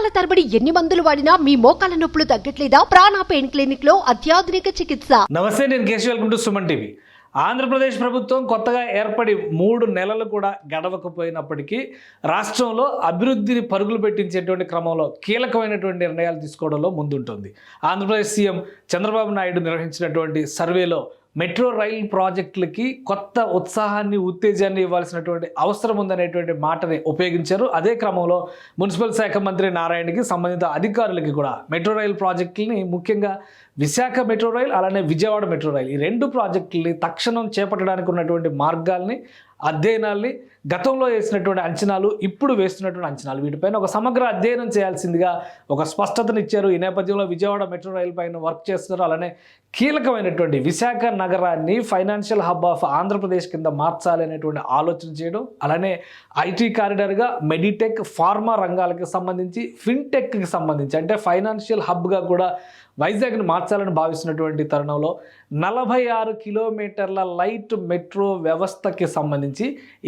నెలల తరబడి ఎన్ని మందులు వాడినా మీ మోకాల నొప్పులు తగ్గట్లేదా? ప్రాణ పెయిన్ క్లినిక్లో అత్యాధునిక చికిత్స. నమస్తే నేను Keshav. Welcome to Suman TV. Andhra Pradesh ప్రభుత్వం కొత్తగా ఏర్పడి మూడు నెలలు కూడా గడవకపోయినప్పటికీ రాష్ట్రంలో అభివృద్ధిని పరుగులు పెట్టించేటువంటి క్రమంలో కీలకమైనటువంటి నిర్ణయాలు తీసుకోవడంలో ముందుంటుంది. ఆంధ్రప్రదేశ్ సీఎం చంద్రబాబు నాయుడు నిర్వహించినటువంటి సర్వేలో మెట్రో రైల్ ప్రాజెక్టులకి కొత్త ఉత్సాహాన్ని ఉత్తేజాన్ని ఇవ్వాల్సినటువంటి అవసరం ఉందనేటువంటి మాటని ఉపయోగించారు. అదే క్రమంలో మున్సిపల్ శాఖ మంత్రి నారాయణకి సంబంధిత అధికారులకి కూడా మెట్రో రైల్ ప్రాజెక్టులని ముఖ్యంగా విశాఖ మెట్రో రైల్ అలానే విజయవాడ మెట్రో రైల్ ఈ రెండు ప్రాజెక్టుల్ని తక్షణం చేపట్టడానికి ఉన్నటువంటి మార్గాల్ని అధ్యయనాల్ని గతంలో వేసినటువంటి అంచనాలు ఇప్పుడు వేస్తున్నటువంటి అంచనాలు. వీటిపైన ఒక సమగ్ర అధ్యయనం చేయాల్సిందిగా ఒక స్పష్టతనిచ్చారు ఈ నేపథ్యంలో విజయవాడ మెట్రో రైల్ పైన వర్క్ చేస్తున్నారు. అలానే కీలకమైనటువంటి విశాఖ నగరాన్ని ఫైనాన్షియల్ హబ్ ఆఫ్ ఆంధ్రప్రదేశ్ కింద మార్చాలి అనేటువంటి ఆలోచన చేయడం అలానే ఐటీ కారిడార్గా మెడిటెక్ ఫార్మా రంగాలకు సంబంధించి ఫిన్టెక్కి సంబంధించి అంటే ఫైనాన్షియల్ హబ్గా కూడా వైజాగ్ని మార్చాలని భావిస్తున్నటువంటి తరుణంలో నలభై ఆరు కిలోమీటర్ల లైట్ మెట్రో వ్యవస్థకి సంబంధించి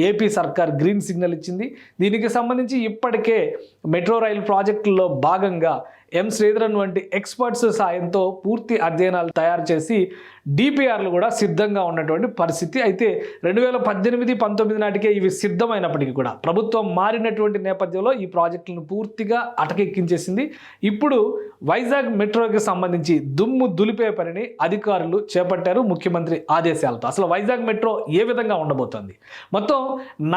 ఏపీ సర్కార్ గ్రీన్ సిగ్నల్ ఇచ్చింది. దీనికి సంబంధించి ఇప్పటికే మెట్రో రైలు ప్రాజెక్టుల్లో భాగంగా ఎం శ్రీధరన్ వంటి ఎక్స్పర్ట్స్ సాయంతో పూర్తి అధ్యయనాలు తయారు చేసి డిపిఆర్లు కూడా సిద్ధంగా ఉన్నటువంటి పరిస్థితి. అయితే రెండు వేల పద్దెనిమిది పంతొమ్మిది నాటికే ఇవి సిద్ధమైనప్పటికీ కూడా ప్రభుత్వం మారినటువంటి నేపథ్యంలో ఈ ప్రాజెక్టులను పూర్తిగా అటకెక్కించేసింది. ఇప్పుడు వైజాగ్ మెట్రోకి సంబంధించి దుమ్ము దులిపే పనిని అధికారులు చేపట్టారు ముఖ్యమంత్రి ఆదేశాలతో. అసలు వైజాగ్ మెట్రో ఏ విధంగా ఉండబోతోంది? మొత్తం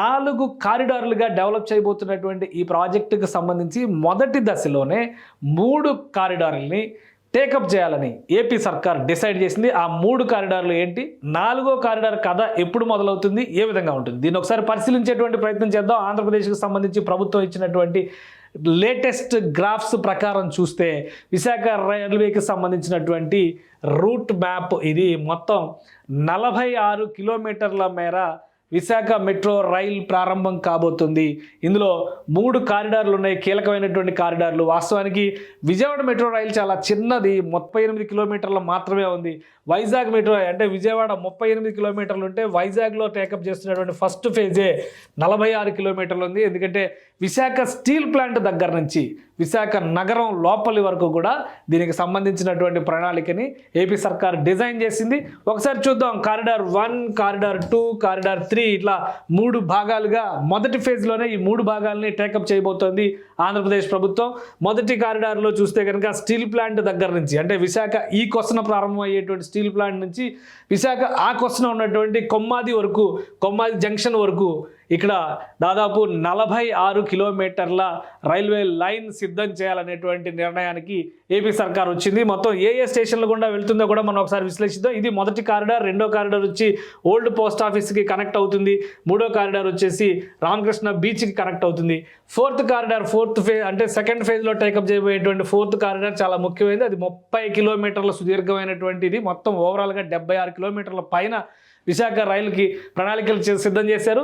నాలుగు కారిడార్లుగా డెవలప్ చేయబోతున్నటువంటి ఈ ప్రాజెక్టుకు సంబంధించి మొదటి దశలోనే మూడు కారిడార్లని టేకప్ చేయాలని ఏపీ సర్కార్ డిసైడ్ చేసింది. ఆ మూడు కారిడార్లు ఏంటి? నాలుగో కారిడార్ కథ ఎప్పుడు మొదలవుతుంది? ఏ విధంగా ఉంటుంది? దీన్ని ఒకసారి పరిశీలించేటువంటి ప్రయత్నం చేద్దాం. ఆంధ్రప్రదేశ్కి సంబంధించి ప్రభుత్వం ఇచ్చినటువంటి లేటెస్ట్ గ్రాఫ్స్ ప్రకారం చూస్తే విశాఖ రైల్వేకి సంబంధించినటువంటి రూట్ మ్యాప్ ఇది మొత్తం నలభై ఆరు కిలోమీటర్ల మేర విశాఖ మెట్రో రైల్ ప్రారంభం కాబోతుంది. ఇందులో మూడు కారిడార్లు ఉన్నాయి. కీలకమైనటువంటి కారిడార్లు. వాస్తవానికి విజయవాడ మెట్రో రైల్ చాలా చిన్నది. ముప్పై ఎనిమిది కిలోమీటర్లు మాత్రమే ఉంది. వైజాగ్ మెట్రో అంటే విజయవాడ ముప్పై ఎనిమిది కిలోమీటర్లు ఉంటే వైజాగ్లో టేకప్ చేస్తున్నటువంటి ఫస్ట్ ఫేజే నలభై ఆరు కిలోమీటర్లు ఉంది. ఎందుకంటే విశాఖ స్టీల్ ప్లాంట్ దగ్గర నుంచి విశాఖ నగరం లోపలి వరకు కూడా దీనికి సంబంధించినటువంటి ప్రణాళికని ఏపీ సర్కార్ డిజైన్ చేసింది. ఒకసారి చూద్దాం. Corridor one corridor two corridor three ఇట్లా మూడు భాగాలుగా మొదటి ఫేజ్లోనే ఈ మూడు భాగాలని టేకప్ చేయబోతోంది ఆంధ్రప్రదేశ్ ప్రభుత్వం. మొదటి కారిడార్లో చూస్తే కనుక స్టీల్ ప్లాంట్ దగ్గర నుంచి అంటే విశాఖ ఈ కొసన ప్రారంభం అయ్యేటువంటి స్టీల్ ప్లాంట్ నుంచి విశాఖ ఆ కొసన ఉన్నటువంటి కొమ్మాది వరకు కొమ్మాది జంక్షన్ వరకు ఇక్కడ దాదాపు నలభై ఆరు కిలోమీటర్ల రైల్వే లైన్ సిద్ధం చేయాలనేటువంటి నిర్ణయానికి ఏపీ సర్కార్ వచ్చింది. మొత్తం ఏ ఏ స్టేషన్ల గుండా వెళ్తుందో కూడా మనం ఒకసారి విశ్లేషిద్దాం. ఇది మొదటి కారిడార్ రెండో కారిడార్ వచ్చి ఓల్డ్ పోస్ట్ ఆఫీస్కి కనెక్ట్ అవుతుంది. మూడో కారిడార్ వచ్చేసి రామకృష్ణ బీచ్కి కనెక్ట్ అవుతుంది. ఫోర్త్ కారిడార్ ఫోర్త్ ఫేజ్ అంటే సెకండ్ ఫేజ్లో టేకప్ చేయబోయేటువంటి ఫోర్త్ కారిడార్ చాలా ముఖ్యమైనది. అది ముప్పై కిలోమీటర్ల సుదీర్ఘమైనటువంటిది. మొత్తం ఓవరాల్గా డెబ్బై ఆరు కిలోమీటర్ల పైన విశాఖ రైలుకి ప్రణాళికలు సిద్ధం చేశారు.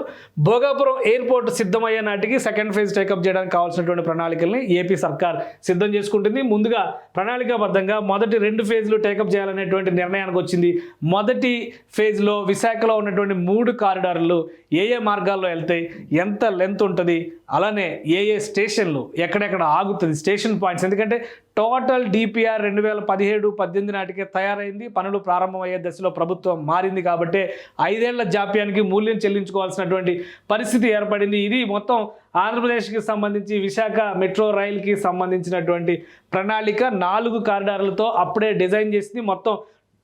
భోగాపురం ఎయిర్పోర్ట్ సిద్ధమయ్యే నాటికి సెకండ్ ఫేజ్ టేకప్ చేయడానికి కావాల్సినటువంటి ప్రణాళికల్ని ఏపీ సర్కార్ సిద్ధం చేసుకుంటుంది. ముందుగా ప్రణాళికాబద్ధంగా మొదటి రెండు ఫేజ్లు టేకప్ చేయాలనేటువంటి నిర్ణయానికి వచ్చింది. మొదటి ఫేజ్లో విశాఖలో ఉన్నటువంటి మూడు కారిడార్లు ఏ ఏ మార్గాల్లో వెళ్తాయి ఎంత లెంత్ ఉంటుంది అలానే ఏ ఏ స్టేషన్లు ఎక్కడెక్కడ ఆగుతుంది స్టేషన్ పాయింట్స్. ఎందుకంటే టోటల్ డిపిఆర్ రెండు వేల పదిహేడు పద్దెనిమిది నాటికే తయారైంది. పనులు ప్రారంభమయ్యే దశలో ప్రభుత్వం మారింది కాబట్టి ఐదేళ్ళ జాప్యానికి మూల్యం చెల్లించుకోవాల్సినటువంటి పరిస్థితి ఏర్పడింది. ఇది మొత్తం ఆంధ్రప్రదేశ్కి సంబంధించి విశాఖ మెట్రో రైల్కి సంబంధించినటువంటి ప్రణాళిక. నాలుగు కారిడార్లతో అప్పుడే డిజైన్ చేసింది. మొత్తం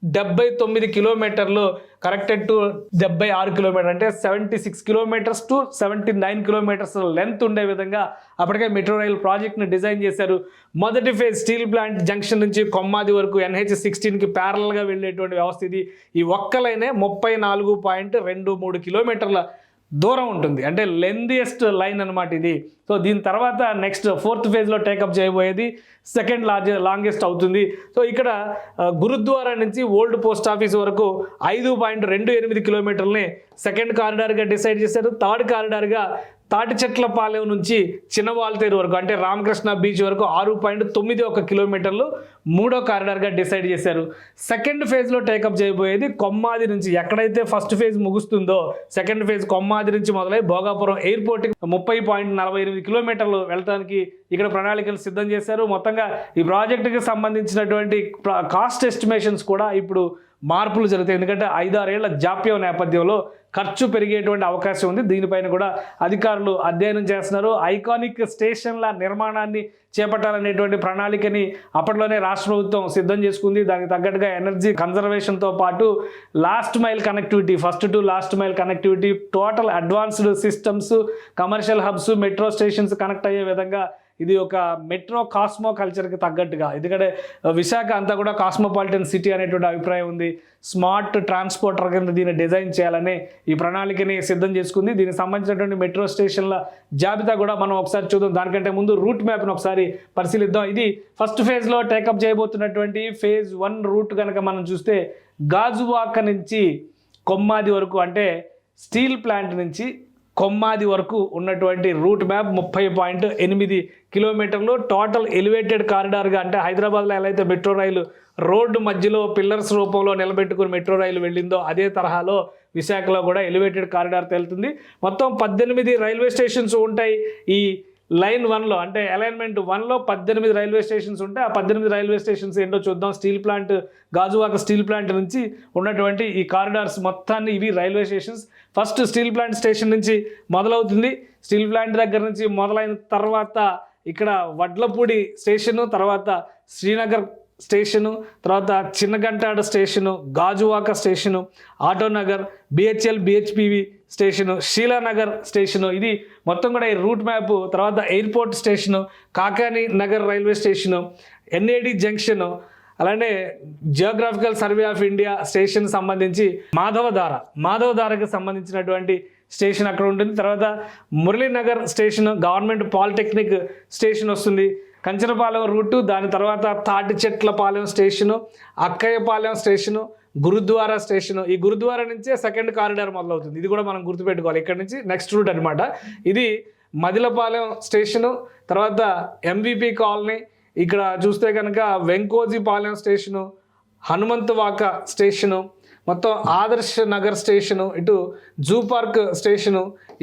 డెబ్బై తొమ్మిది కిలోమీటర్లు కరెక్టెడ్ టు డెబ్బై ఆరు కిలోమీటర్ అంటే seventy six kilometres to seventy nine kilometres length ఉండే విధంగా అప్పటికే మెట్రో రైల్ ప్రాజెక్ట్ని డిజైన్ చేశారు. మొదటి ఫేజ్ స్టీల్ ప్లాంట్ జంక్షన్ నుంచి కొమ్మాది వరకు ఎన్హెచ్ సిక్స్టీన్కి ప్యారల్గా వెళ్ళేటువంటి వ్యవస్థ ఇది. ఈ ఒక్క లైనే ముప్పై నాలుగు పాయింట్ రెండు మూడు కిలోమీటర్ల దూరం ఉంటుంది. అంటే లెందియెస్ట్ లైన్ అనమాట ఇది. సో దీని తర్వాత నెక్స్ట్ ఫోర్త్ ఫేజ్లో టేకప్ చేయబోయేది సెకండ్ లార్జ్ లాంగెస్ట్ అవుతుంది. సో ఇక్కడ గురుద్వారా నుంచి ఓల్డ్ పోస్ట్ ఆఫీస్ వరకు ఐదు పాయింట్ రెండు ఎనిమిది కిలోమీటర్లని సెకండ్ కారిడార్గా డిసైడ్ చేశారు. థర్డ్ కారిడార్గా తాటి చెట్ల పాలెం నుంచి చిన్నవాల్తేరు వరకు అంటే రామకృష్ణ బీచ్ వరకు ఆరు పాయింట్ తొమ్మిది ఒక కిలోమీటర్లు మూడో కారిడార్గా డిసైడ్ చేశారు. సెకండ్ ఫేజ్లో టేకప్ చేయబోయేది కొమ్మాది నుంచి. ఎక్కడైతే ఫస్ట్ ఫేజ్ ముగుస్తుందో సెకండ్ ఫేజ్ కొమ్మాది నుంచి మొదలై భోగాపురం ఎయిర్పోర్ట్కి ముప్పై పాయింట్ నలభై ఎనిమిది కిలోమీటర్లు వెళ్ళడానికి ఇక్కడ ప్రణాళికలు సిద్ధం చేశారు. మొత్తంగా ఈ ప్రాజెక్టుకి సంబంధించినటువంటి కాస్ట్ ఎస్టిమేషన్స్ కూడా ఇప్పుడు మార్పులు జరుగుతాయి. ఎందుకంటే ఐదారేళ్ళ జాప్యం నేపథ్యంలో ఖర్చు పెరిగేటువంటి అవకాశం ఉంది. దీనిపైన కూడా అధికారులు అధ్యయనం చేస్తున్నారు. ఐకానిక్ స్టేషన్ల నిర్మాణాన్ని చేపట్టాలనేటువంటి ప్రణాళికని అప్పట్లోనే రాష్ట్ర ప్రభుత్వం సిద్ధం చేసుకుంది. దానికి తగ్గట్టుగా ఎనర్జీ కన్జర్వేషన్తో పాటు last mile connectivity first to last mile connectivity total advanced systems commercial hubs metro stations connect అయ్యే విధంగా ఇది ఒక మెట్రో కాస్మో కల్చర్కి తగ్గట్టుగా. ఎందుకంటే విశాఖ అంతా కూడా కాస్మోపాలిటన్ సిటీ అనేటువంటి అభిప్రాయం ఉంది. స్మార్ట్ ట్రాన్స్పోర్టర్ కింద దీన్ని డిజైన్ చేయాలని ఈ ప్రణాళికని సిద్ధం చేసుకుంది. దీనికి సంబంధించినటువంటి మెట్రో స్టేషన్ల జాబితా కూడా మనం ఒకసారి చూద్దాం. దానికంటే ముందు రూట్ మ్యాప్ను ఒకసారి పరిశీలిద్దాం. ఇది ఫస్ట్ ఫేజ్లో టేకప్ చేయబోతున్నటువంటి ఫేజ్ వన్ రూట్ కనుక మనం చూస్తే గాజువాక నుంచి కొమ్మాది వరకు అంటే స్టీల్ ప్లాంట్ నుంచి కొమ్మాది వరకు ఉన్నటువంటి రూట్ మ్యాప్ ముప్పై పాయింట్ ఎనిమిది కిలోమీటర్లు టోటల్ ఎలివేటెడ్ కారిడార్గా అంటే హైదరాబాద్లో ఎలా అయితే మెట్రో రైలు రోడ్డు మధ్యలో పిల్లర్స్ రూపంలో నిలబెట్టుకుని మెట్రో రైలు వెళ్ళిందో అదే తరహాలో విశాఖలో కూడా ఎలివేటెడ్ కారిడార్ తెలుతుంది. మొత్తం పద్దెనిమిది రైల్వే స్టేషన్స్ ఉంటాయి ఈ లైన్ వన్లో అంటే అలైన్మెంట్ వన్లో పద్దెనిమిది రైల్వే స్టేషన్స్ ఉంటాయి. ఆ పద్దెనిమిది రైల్వే స్టేషన్స్ ఏంటో చూద్దాం. Steel plant Gajuwaka steel plant నుంచి ఉన్నటువంటి ఈ కారిడార్స్ మొత్తాన్ని ఇవి railway stations. First steel plant station నుంచి మొదలవుతుంది. స్టీల్ ప్లాంట్ దగ్గర నుంచి మొదలైన తర్వాత ఇక్కడ వడ్లపూడి స్టేషను తర్వాత శ్రీనగర్ స్టేషను తర్వాత Chinnagantada station Gajuwaka station Autonagar BHL BHPV station Sheelanagar station. ఇది మొత్తం కూడా ఈ రూట్ మ్యాప్ తర్వాత airport station Kakani Nagar railway station NAD junction అలానే geographical survey of India station సంబంధించి మాధవధార. మాధవధారకు సంబంధించినటువంటి స్టేషన్ అక్కడ ఉంటుంది. తర్వాత Muralinagar station government polytechnic station వస్తుంది. కంచనపాలెం రూటు దాని తర్వాత Thati Chetlapalem station Akkayyapalem station Gurudwara station. ఈ గురుద్వారా నుంచే సెకండ్ కారిడార్ మొదలవుతుంది. ఇది కూడా మనం గుర్తుపెట్టుకోవాలి. ఇక్కడ నుంచి నెక్స్ట్ రూట్ అనమాట ఇది మదిలపాలెం స్టేషను తర్వాత ఎంవిపి కాలనీ. ఇక్కడ చూస్తే కనుక వెంకోజీపాలెం స్టేషను హనుమంతవాక స్టేషను మొత్తం ఆదర్శ్ నగర్ స్టేషను ఇటు zoo park station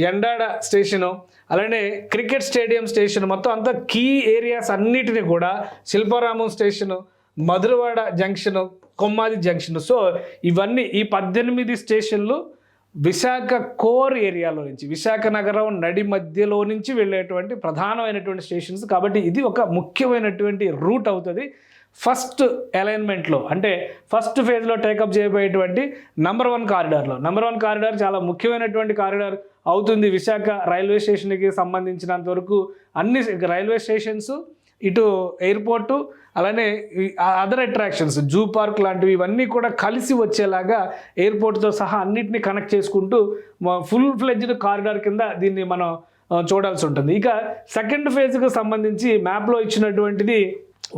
Endada station అలానే క్రికెట్ స్టేడియం స్టేషన్ మొత్తం అంతా కీ ఏరియాస్ అన్నిటిని కూడా Shilparamam station Madhurawada junction Kommadi junction. So ఇవన్నీ ఈ పద్దెనిమిది స్టేషన్లు విశాఖ కోర్ ఏరియాలో నుంచి విశాఖ నగరం నడి మధ్యలో నుంచి వెళ్ళేటువంటి ప్రధానమైనటువంటి స్టేషన్స్. కాబట్టి ఇది ఒక ముఖ్యమైనటువంటి రూట్ అవుతుంది. ఫస్ట్ అలైన్మెంట్లో అంటే ఫస్ట్ ఫేజ్లో టేకప్ చేయబోయేటువంటి నంబర్ వన్ కారిడార్లో నంబర్ వన్ కారిడార్ చాలా ముఖ్యమైనటువంటి కారిడార్ అవుతుంది విశాఖ రైల్వే స్టేషన్కి సంబంధించినంత వరకు. అన్ని రైల్వే స్టేషన్స్ ఇటు ఎయిర్పోర్టు అలానే అదర్ అట్రాక్షన్స్ జూ పార్క్ లాంటివి ఇవన్నీ కూడా కలిసి వచ్చేలాగా ఎయిర్పోర్ట్తో సహా అన్నిటిని కనెక్ట్ చేసుకుంటూ ఫుల్ ఫ్లెడ్జ్డ్ కారిడార్ కింద దీన్ని మనం చూడాల్సి ఉంటుంది. ఇక సెకండ్ ఫేజ్కి సంబంధించి మ్యాప్లో ఇచ్చినటువంటిది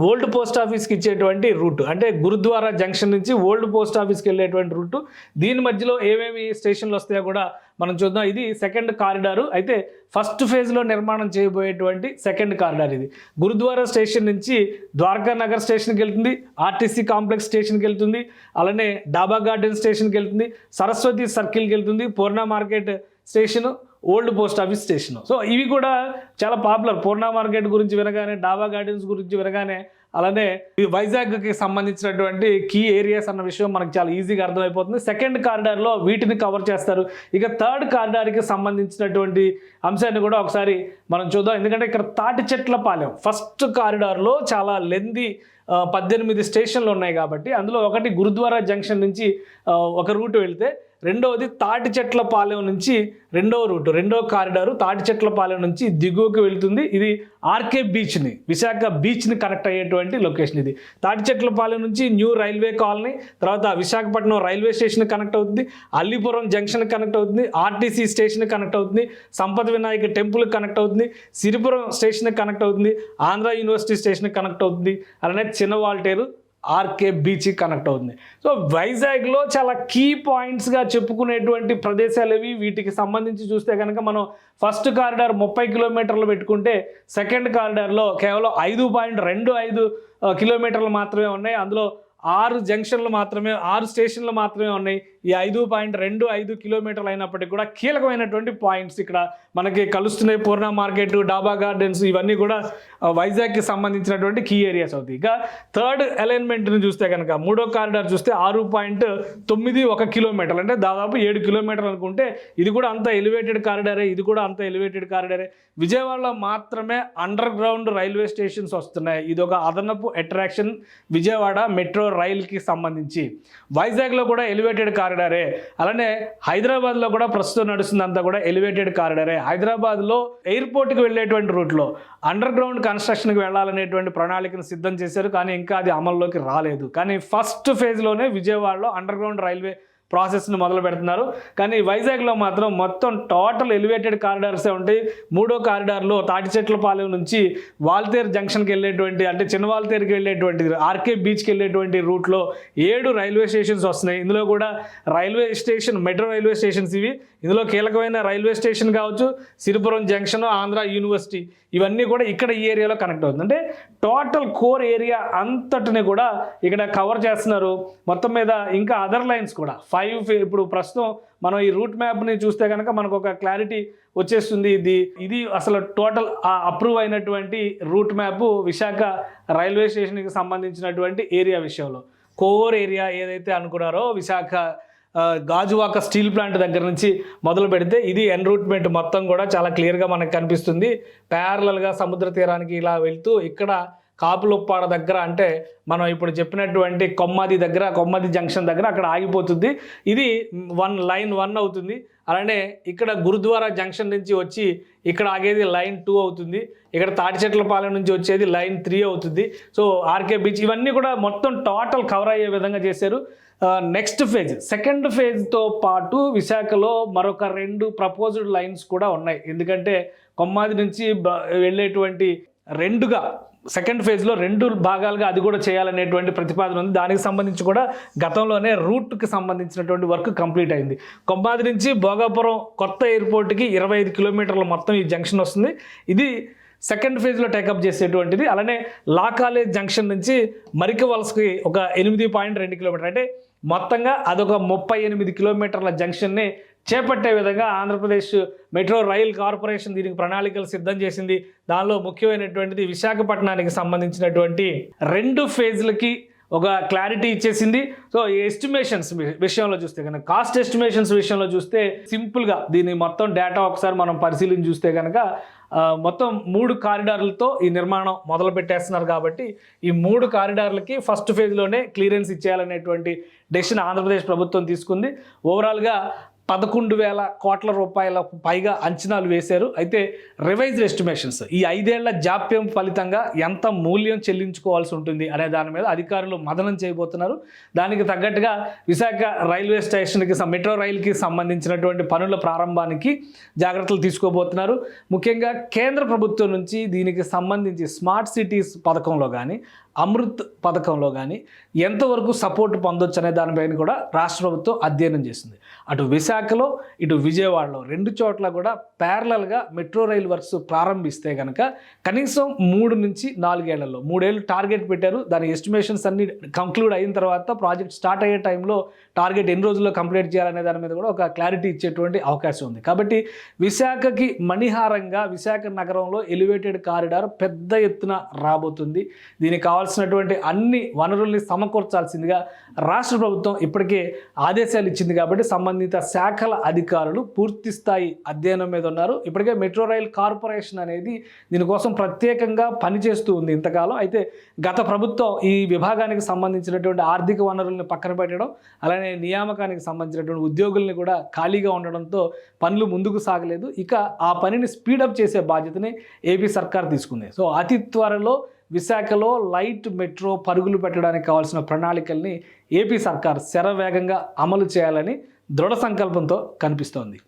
ఓల్డ్ పోస్ట్ ఆఫీస్కి ఇచ్చేటువంటి రూట్ అంటే గురుద్వారా జంక్షన్ నుంచి ఓల్డ్ పోస్ట్ ఆఫీస్కి వెళ్ళేటువంటి రూట్. దీని మధ్యలో ఏమేమి స్టేషన్లు వస్తాయో కూడా మనం చూద్దాం. ఇది సెకండ్ కారిడారు. అయితే ఫస్ట్ ఫేజ్లో నిర్మాణం చేయబోయేటువంటి సెకండ్ కారిడార్ ఇది. గురుద్వారా స్టేషన్ నుంచి ద్వారకా నగర్ స్టేషన్కి వెళ్తుంది ఆర్టీసీ కాంప్లెక్స్ స్టేషన్కి వెళ్తుంది అలానే డాబా గార్డెన్ స్టేషన్కి వెళ్తుంది సరస్వతి సర్కిల్కి వెళ్తుంది Poorna market station old post office station. So ఇవి కూడా చాలా పాపులర్. పూర్ణ మార్కెట్ గురించి వినగానే డాబా గార్డెన్స్ గురించి వినగానే అలానే ఈ వైజాగ్కి సంబంధించినటువంటి కీ ఏరియాస్ అన్న విషయం మనకు చాలా ఈజీగా అర్థమైపోతుంది. సెకండ్ కారిడార్లో వీటిని కవర్ చేస్తారు. ఇక థర్డ్ కారిడార్కి సంబంధించినటువంటి అంశాన్ని కూడా ఒకసారి మనం చూద్దాం. ఎందుకంటే ఇక్కడ తాటి చెట్ల పాలెం ఫస్ట్ కారిడార్లో చాలా లెంది పద్దెనిమిది స్టేషన్లు ఉన్నాయి కాబట్టి అందులో ఒకటి గురుద్వారా జంక్షన్ నుంచి ఒక రూట్ వెళ్తే రెండవది తాటి చెట్ల పాలెం నుంచి రెండవ రూటు రెండవ కారిడారు తాటి చెట్ల పాలెం నుంచి దిగువకు వెళుతుంది. ఇది ఆర్కే బీచ్ని విశాఖ బీచ్ని కనెక్ట్ అయ్యేటువంటి లొకేషన్ ఇది. తాటి చెట్ల పాలెం నుంచి న్యూ రైల్వే కాలనీ తర్వాత విశాఖపట్నం రైల్వే స్టేషన్ కనెక్ట్ అవుతుంది. అల్లిపురం జంక్షన్ కనెక్ట్ అవుతుంది. ఆర్టీసీ స్టేషన్ కనెక్ట్ అవుతుంది. సంపద వినాయక టెంపుల్ కనెక్ట్ అవుతుంది. సిరిపురం స్టేషన్ కనెక్ట్ అవుతుంది. ఆంధ్ర యూనివర్సిటీ స్టేషన్ కనెక్ట్ అవుతుంది. అలానే చిన్న వాల్టేరు ఆర్కే బీచ్ కనెక్ట్ అవుతుంది. సో వైజాగ్లో చాలా కీ పాయింట్స్గా చెప్పుకునేటువంటి ప్రదేశాలు ఇవి వీటికి సంబంధించి చూస్తే కనుక మనం ఫస్ట్ కారిడార్ ముప్పై కిలోమీటర్లు పెట్టుకుంటే సెకండ్ కారిడార్లో కేవలం ఐదు పాయింట్ రెండు ఐదు కిలోమీటర్లు మాత్రమే ఉన్నాయి. అందులో ఆరు జంక్షన్లు మాత్రమే ఆరు స్టేషన్లు మాత్రమే ఉన్నాయి. ఈ ఐదు పాయింట్ రెండు ఐదు కిలోమీటర్లు అయినప్పటికీ కూడా కీలకమైనటువంటి పాయింట్స్ ఇక్కడ మనకి కలుస్తున్నాయి. పూర్ణ మార్కెట్ డాబా గార్డెన్స్ ఇవన్నీ కూడా వైజాగ్కి సంబంధించినటువంటి కీ ఏరియాస్ అవుతాయి. ఇక థర్డ్ అలైన్మెంట్ని చూస్తే కనుక మూడో కారిడార్ చూస్తే ఆరు పాయింట్ తొమ్మిది ఒక కిలోమీటర్లు. అంటే దాదాపు ఏడు కిలోమీటర్లు అనుకుంటే ఇది కూడా అంత ఎలివేటెడ్ కారిడారే ఇది కూడా అంత ఎలివేటెడ్ కారిడారే విజయవాడలో మాత్రమే అండర్ గ్రౌండ్ రైల్వే స్టేషన్స్ వస్తున్నాయి. ఇది ఒక అదనపు అట్రాక్షన్ విజయవాడ మెట్రో రైల్కి సంబంధించి. వైజాగ్లో కూడా ఎలివేటెడ్ కారిడార్ అలానే హైదరాబాద్లో కూడా ప్రస్తుతం నడుస్తుందంతా కూడా ఎలివేటెడ్ కారిడారే. హైదరాబాద్లో ఎయిర్పోర్ట్కి వెళ్ళేటువంటి రూట్లో అండర్ గ్రౌండ్ కన్స్ట్రక్షన్కి వెళ్ళాలనేటువంటి ప్రణాళికను సిద్ధం చేశారు. కానీ ఇంకా అది అమల్లోకి రాలేదు. కానీ ఫస్ట్ ఫేజ్లోనే విజయవాడలో అండర్ గ్రౌండ్ రైల్వే ప్రాసెస్ను మొదలు పెడుతున్నారు. కానీ వైజాగ్లో మాత్రం మొత్తం టోటల్ ఎలివేటెడ్ కారిడార్సే ఉంటాయి. మూడో కారిడార్లో తాటిచెట్లపాలెం నుంచి వాల్తేరు జంక్షన్కి వెళ్ళేటువంటి అంటే చిన్న వాల్తేరుకి వెళ్ళేటువంటి ఆర్కే బీచ్కి వెళ్ళేటువంటి రూట్లో ఏడు రైల్వే స్టేషన్స్ వస్తున్నాయి. ఇందులో కూడా railway station metro railway stations ఇవి. ఇందులో కీలకమైన రైల్వే స్టేషన్ కావచ్చు సిరిపురం జంక్షన్ ఆంధ్ర యూనివర్సిటీ. ఇవన్నీ కూడా ఇక్కడ ఈ ఏరియాలో కనెక్ట్ అవుతుంది. అంటే టోటల్ కోర్ ఏరియా అంతటిని కూడా ఇక్కడ కవర్ చేస్తున్నారు. మొత్తం మీద ఇంకా అదర్ లైన్స్ కూడా. ఫైవ్ ఇప్పుడు ప్రస్తుతం మనం ఈ రూట్ మ్యాప్ని చూస్తే కనుక మనకు ఒక క్లారిటీ వచ్చేస్తుంది. ఇది ఇది అసలు టోటల్ అప్రూవ్ అయినటువంటి రూట్ మ్యాప్ విశాఖ రైల్వే స్టేషన్కి సంబంధించినటువంటి ఏరియా విషయంలో. కోర్ ఏరియా ఏదైతే అనుకున్నారో విశాఖ గాజువాక స్టీల్ ప్లాంట్ దగ్గర నుంచి మొదలు పెడితే ఇది ఎన్రూట్మెంట్ మొత్తం కూడా చాలా క్లియర్గా మనకు కనిపిస్తుంది. ప్యారలల్గా సముద్ర తీరానికి ఇలా వెళ్తూ ఇక్కడ కాపులుప్పాడ దగ్గర అంటే మనం ఇప్పుడు చెప్పినటువంటి కొమ్మది దగ్గర కొమ్మది జంక్షన్ దగ్గర అక్కడ ఆగిపోతుంది. ఇది వన్ లైన్ వన్ అవుతుంది. అలానే ఇక్కడ గురుద్వారా జంక్షన్ నుంచి వచ్చి ఇక్కడ ఆగేది లైన్ టూ అవుతుంది. ఇక్కడ తాటిచెట్లపాలెం నుంచి వచ్చేది లైన్ త్రీ అవుతుంది. సో ఆర్కే బీచ్ ఇవన్నీ కూడా మొత్తం టోటల్ కవర్ అయ్యే విధంగా చేశారు. నెక్స్ట్ ఫేజ్ సెకండ్ ఫేజ్తో పాటు విశాఖలో మరొక రెండు ప్రపోజ్డ్ లైన్స్ కూడా ఉన్నాయి. ఎందుకంటే కొమ్మాది నుంచి బ- వెళ్ళేటువంటి రెండుగా సెకండ్ ఫేజ్లో రెండు భాగాలుగా అది కూడా చేయాలనేటువంటి ప్రతిపాదన ఉంది. దానికి సంబంధించి కూడా గతంలోనే రూట్కి సంబంధించినటువంటి వర్క్ కంప్లీట్ అయింది. కొంబాది నుంచి భోగాపురం కొత్త ఎయిర్పోర్ట్కి ఇరవై ఐదు కిలోమీటర్ల మొత్తం ఈ జంక్షన్ వస్తుంది. ఇది సెకండ్ ఫేజ్లో టేకప్ చేసేటువంటిది. అలానే లా కాలేజ్ జంక్షన్ నుంచి మరిక వలసకి ఒక ఎనిమిది పాయింట్ రెండు కిలోమీటర్. అంటే మొత్తంగా అదొక ముప్పై ఎనిమిది కిలోమీటర్ల జంక్షన్ని చేపట్టే విధంగా ఆంధ్రప్రదేశ్ మెట్రో రైల్ కార్పొరేషన్ దీనికి ప్రణాళికలు సిద్ధం చేసింది. దానిలో ముఖ్యమైనటువంటిది విశాఖపట్నానికి సంబంధించినటువంటి రెండు ఫేజ్లకి ఒక క్లారిటీ ఇచ్చేసింది. సో ఎస్టిమేషన్స్ విషయంలో చూస్తే కనుక కాస్ట్ ఎస్టిమేషన్స్ విషయంలో చూస్తే సింపుల్గా దీని మొత్తం డేటా ఒకసారి మనం పరిశీలించి చూస్తే కనుక మొత్తం మూడు కారిడార్లతో ఈ నిర్మాణం మొదలు పెట్టేస్తున్నారు కాబట్టి ఈ మూడు కారిడార్లకి ఫస్ట్ ఫేజ్లోనే క్లియరెన్స్ ఇచ్చేయాలనేటువంటి డెసిషన్ ఆంధ్రప్రదేశ్ ప్రభుత్వం తీసుకుంది. ఓవరాల్గా పదకొండు వేల కోట్ల రూపాయల పైగా అంచనాలు వేశారు. అయితే రివైజ్డ్ ఎస్టిమేషన్స్ ఈ ఐదేళ్ళ జాప్యం ఫలితంగా ఎంత మూల్యం చెల్లించుకోవాల్సి ఉంటుంది అనే దాని మీద అధికారులు మదనం చేయబోతున్నారు. దానికి తగ్గట్టుగా విశాఖ రైల్వే స్టేషన్కి మెట్రో రైలుకి సంబంధించినటువంటి పనుల ప్రారంభానికి జాగ్రత్తలు తీసుకోబోతున్నారు. ముఖ్యంగా కేంద్ర ప్రభుత్వం నుంచి దీనికి సంబంధించి స్మార్ట్ సిటీస్ పథకంలో కానీ అమృత్ పథకంలో కానీ ఎంతవరకు సపోర్ట్ పొందొచ్చు అనే దానిపైన కూడా రాష్ట్ర ప్రభుత్వం అధ్యయనం చేసింది. అటు విశాఖ విశాఖలో ఇటు విజయవాడలో. రెండు చోట్ల కూడా ప్యారలల్గా మెట్రో రైల్ వర్క్స్ ప్రారంభిస్తే కనుక కనీసం మూడు నుంచి నాలుగేళ్ళలో మూడేళ్ళు టార్గెట్ పెట్టారు. దాని ఎస్టిమేషన్స్ అన్ని కంక్లూడ్ అయిన తర్వాత ప్రాజెక్ట్ స్టార్ట్ అయ్యే టైంలో టార్గెట్ ఎన్ని రోజుల్లో కంప్లీట్ చేయాలనే దాని మీద కూడా ఒక క్లారిటీ ఇచ్చేటువంటి అవకాశం ఉంది. కాబట్టి విశాఖకి మణిహారంగా విశాఖ నగరంలో ఎలివేటెడ్ కారిడార్ పెద్ద ఎత్తున రాబోతుంది. దీనికి కావాల్సినటువంటి అన్ని వనరుల్ని సమకూర్చాల్సిందిగా రాష్ట్ర ప్రభుత్వం ఇప్పటికే ఆదేశాలు ఇచ్చింది కాబట్టి సంబంధిత శాఖల అధికారులు పూర్తి స్థాయి అధ్యయనం మీద ఉన్నారు. ఇప్పటికే మెట్రో రైల్ కార్పొరేషన్ అనేది దీనికోసం ప్రత్యేకంగా పనిచేస్తూ ఉంది ఇంతకాలం. అయితే గత ప్రభుత్వం ఈ విభాగానికి సంబంధించినటువంటి ఆర్థిక వనరుల్ని పక్కన పెట్టడం అలానే నియామకానికి సంబంధించినటువంటి ఉద్యోగుల్ని కూడా ఖాళీగా ఉండడంతో పనులు ముందుకు సాగలేదు. ఇక ఆ పనిని స్పీడప్ చేసే బాధ్యతని ఏపీ సర్కార్ తీసుకుంది. సో అతి త్వరలో విశాఖలో లైట్ మెట్రో పరుగులు పెట్టడానికి కావాల్సిన ప్రణాళికల్ని ఏపీ సర్కార్ శరవేగంగా అమలు చేయాలని దృఢ సంకల్పంతో కనిపిస్తోంది.